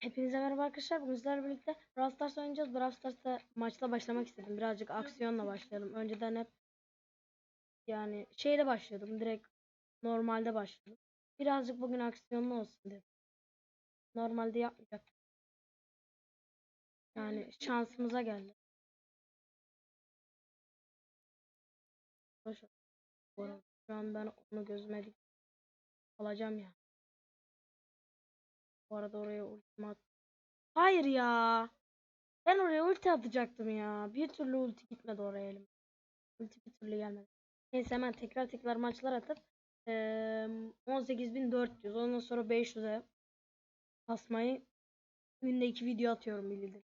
Hepinize merhaba arkadaşlar. Bugün sizlerle birlikte Brawl Stars oynayacağız. Brawl Stars'ta maçla başlamak istedim. Birazcık aksiyonla başlayalım. Önceden hep yani şeyle başlıyordum. Direkt normalde başladım. Birazcık bugün aksiyonlu olsun dedim. Normalde yapmayacaktım. Yani şansımıza geldi. Şu an ben onu gözüme alacağım ya. Bu arada oraya ultimat. Hayır ya. Ben oraya ulti atacaktım ya. Bir türlü ulti gitmedi oraya elim. Ulti bir türlü gelmedi. Neyse hemen tekrar tekrar maçlar atıp eee 18.400 ondan sonra 500'e basmayı günde iki video atıyorum bildirim.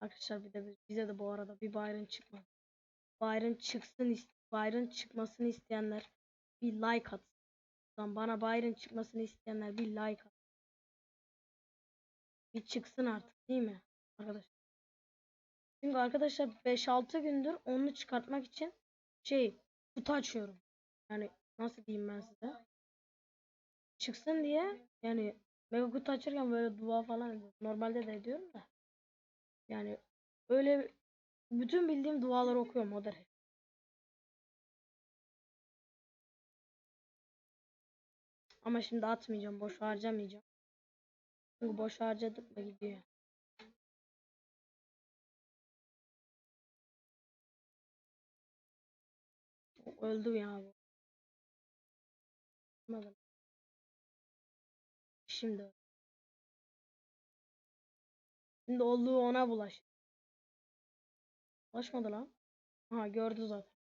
Arkadaşlar bir de bize de bu arada bir Byron çıkmadı. Byron çıksın Byron çıkmasını isteyenler bir like at. Lan bana Byron çıkmasını isteyenler bir like at. Bir çıksın artık değil mi arkadaşlar? Çünkü arkadaşlar 5-6 gündür onu çıkartmak için şey kutu açıyorum. Yani nasıl diyeyim ben size? Çıksın diye yani mega kutu açarken böyle dua falan. Normalde de ediyorum da. Yani öyle bütün bildiğim duaları okuyorum o derece. Ama şimdi atmayacağım. Boş harcamayacağım. Boş harcadık mı gidiyor. Öldü ya bu. Şimdi. Şimdi olduğu ona bulaş. Bulaşmadı lan. Ha gördü zaten.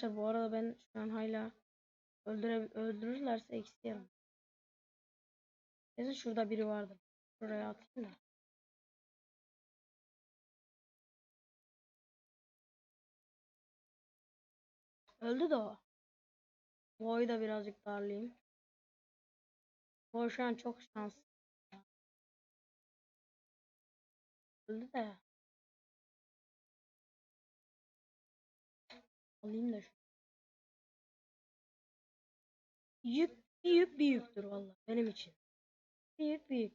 İşte bu arada ben şu an hala öldüre öldürürlerse eksi yerim. Kesin şurada biri vardı. Şuraya atayım da. Öldü de o. Boyu da birazcık darlayayım. Boy şu an çok şanslı. Öldü de. Alayım da şu. Yük, bir yük bir valla benim için. Bir yük bir yük.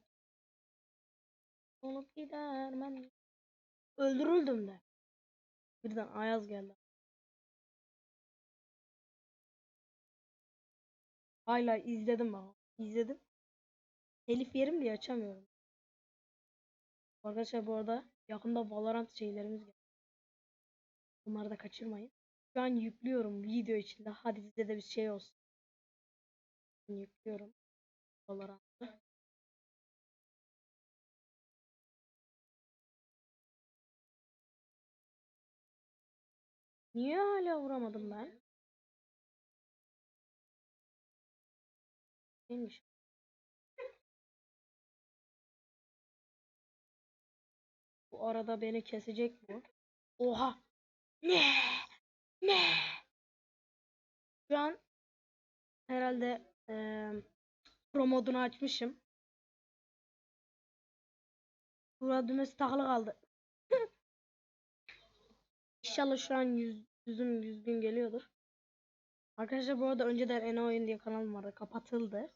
Olup gider ben. Öldürüldüm de. Birden Ayaz geldi. Hala izledim bak. İzledim. Telif yerim diye açamıyorum. Arkadaşlar bu arada yakında Valorant şeylerimiz geliyor. Bunları da kaçırmayın. Şu an yüklüyorum video içinde. Hadi size de bir şey olsun. Yüklüyorum. Valorant'ı. Niye hala vuramadım ben? Neymiş? Bu arada beni kesecek bu. Oha! Ne? Ne? Şu an herhalde eee pro modunu açmışım. Burada düğmesi takılı kaldı. İnşallah şu an yüz, yüzüm yüz bin geliyordur. Arkadaşlar bu arada önceden Ena Oyun diye kanalım vardı. Kapatıldı.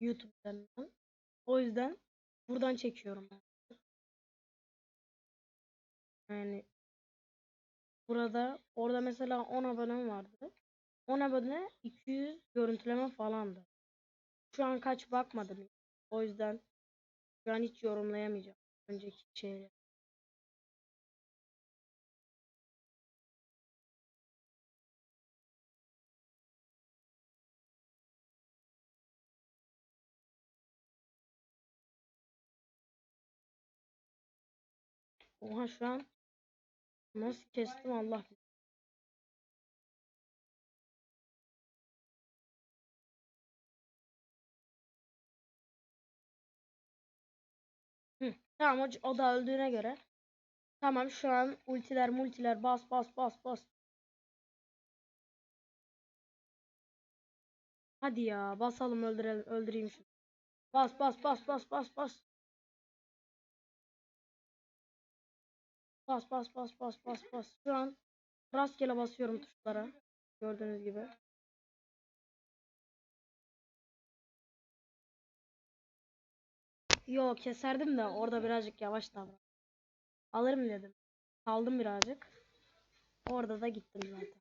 YouTube üzerinden. O yüzden buradan çekiyorum. Yani burada orada mesela 10 abonem vardı. 10 abone 200 görüntüleme falandı. Şu an kaç bakmadım. O yüzden şu an hiç yorumlayamayacağım. Önceki şeyleri. Oha şu an nasıl kestim Allah bilir. Tamam o, o da öldüğüne göre. Tamam şu an ultiler multiler bas bas bas bas. Hadi ya basalım öldürelim öldüreyim şunu. Bas bas bas bas bas bas. Bas bas bas bas bas bas. Şu an rastgele basıyorum tuşlara. Gördüğünüz gibi. Yo keserdim de orada birazcık yavaş davran. Alırım dedim. Kaldım birazcık. Orada da gittim zaten.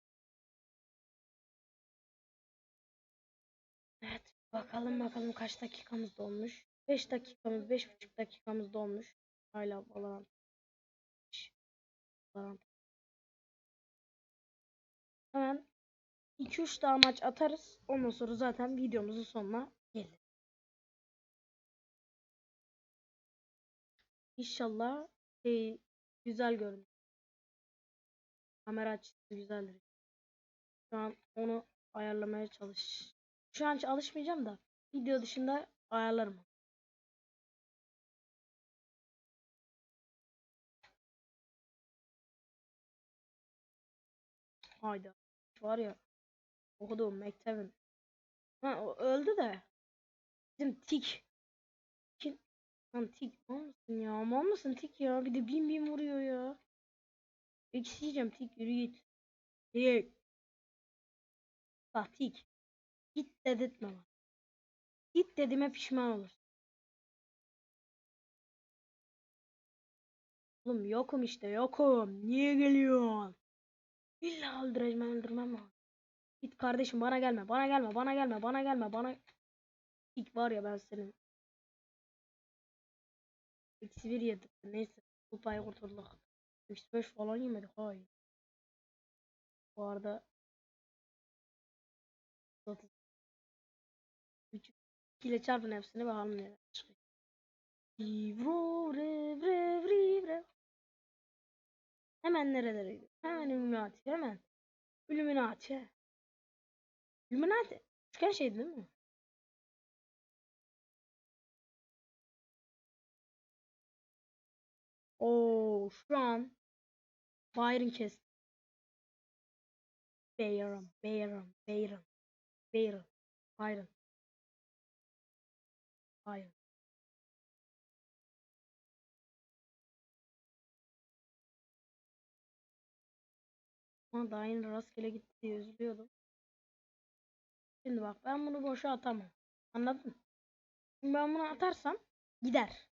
Evet bakalım bakalım kaç dakikamız dolmuş. 5 dakikamız 5,5 dakikamız dolmuş. Hala Valorant. Valorant. Hemen 2-3 daha maç atarız. Ondan sonra zaten videomuzun sonuna gelir. İnşallah şey güzel görünür. Kamera açısı güzeldir. Şu an onu ayarlamaya çalış. Şu an alışmayacağım da video dışında ayarlarım. Hayda. Var ya okuduğum mektebin. Ha o öldü de. Bizim tik. Kim? Lan tik mal mısın ya? Mal mısın tik ya? Bir de bin bin vuruyor ya. Eksi yiyeceğim tik yürü git. Tik. Bak tik. Git dedirtme bana. Git dediğime pişman olursun. Oğlum yokum işte yokum. Niye geliyorsun? İlla öldüreceğim öldürmem lazım. Git kardeşim bana gelme bana gelme bana gelme bana gelme bana. İlk var ya ben senin. Eksi bir yedik. Neyse. Bu payı kurtulduk. Eksi beş falan yemedik. Hayır. Bu arada 30 3 ile çarpın hepsini bakalım ne çıkıyor. Vro vre vre vre vre. Hemen nerelere gidiyor? Hemen Illuminati hemen. Illuminati. Illuminati. Üçgen şey değil mi? Oo şu an Byron kes. Byron, Byron, Byron, Byron, Byron, Byron. Ama daha yeni rastgele gitti diye üzülüyordum. Şimdi bak ben bunu boşa atamam. Anladın? Şimdi ben bunu atarsam gider.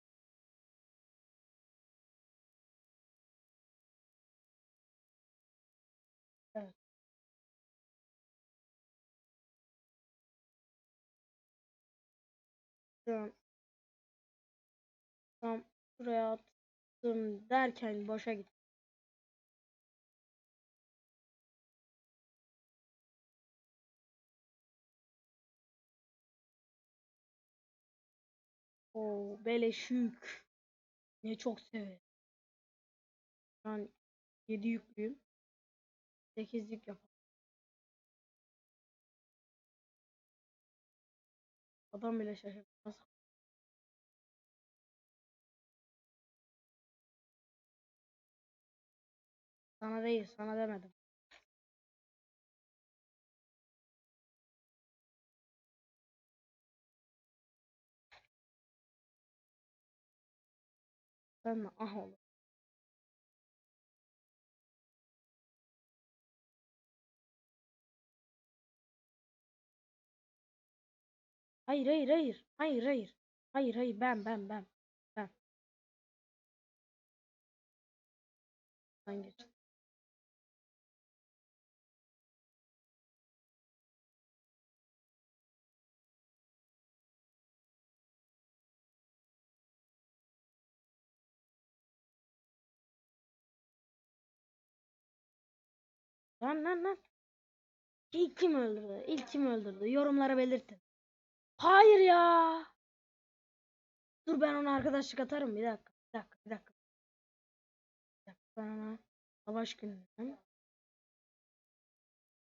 Tam şuraya attım derken boşa gitti. Oo beleşük. Ne çok severim. Şu an 7 yüklüyüm. 8'lik yap. Adam bile şaşırdı. Nasıl? Sana değil, sana demedim. Mi? Ah olur. Hayır hayır hayır. Hayır hayır. Hayır hayır ben ben ben. Ben. Ben geçtim. Lan lan lan. İlk kim öldürdü? İlk kim öldürdü? Yorumlara belirtin. Hayır ya. Dur ben ona arkadaşlık atarım. Bir dakika. Bir dakika. Bir dakika. Bir dakika. Ben ona savaş gününden.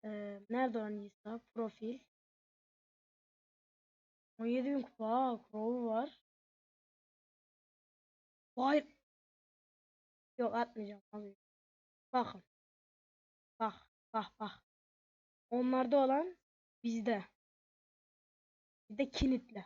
Ee, nerede o Nisa? Profil. 17 bin kupa. Aa, Crow var. Hayır. Yok atmayacağım abi. Bakın. Bak. Bak. Onlarda olan bizde. Bir de kilitli.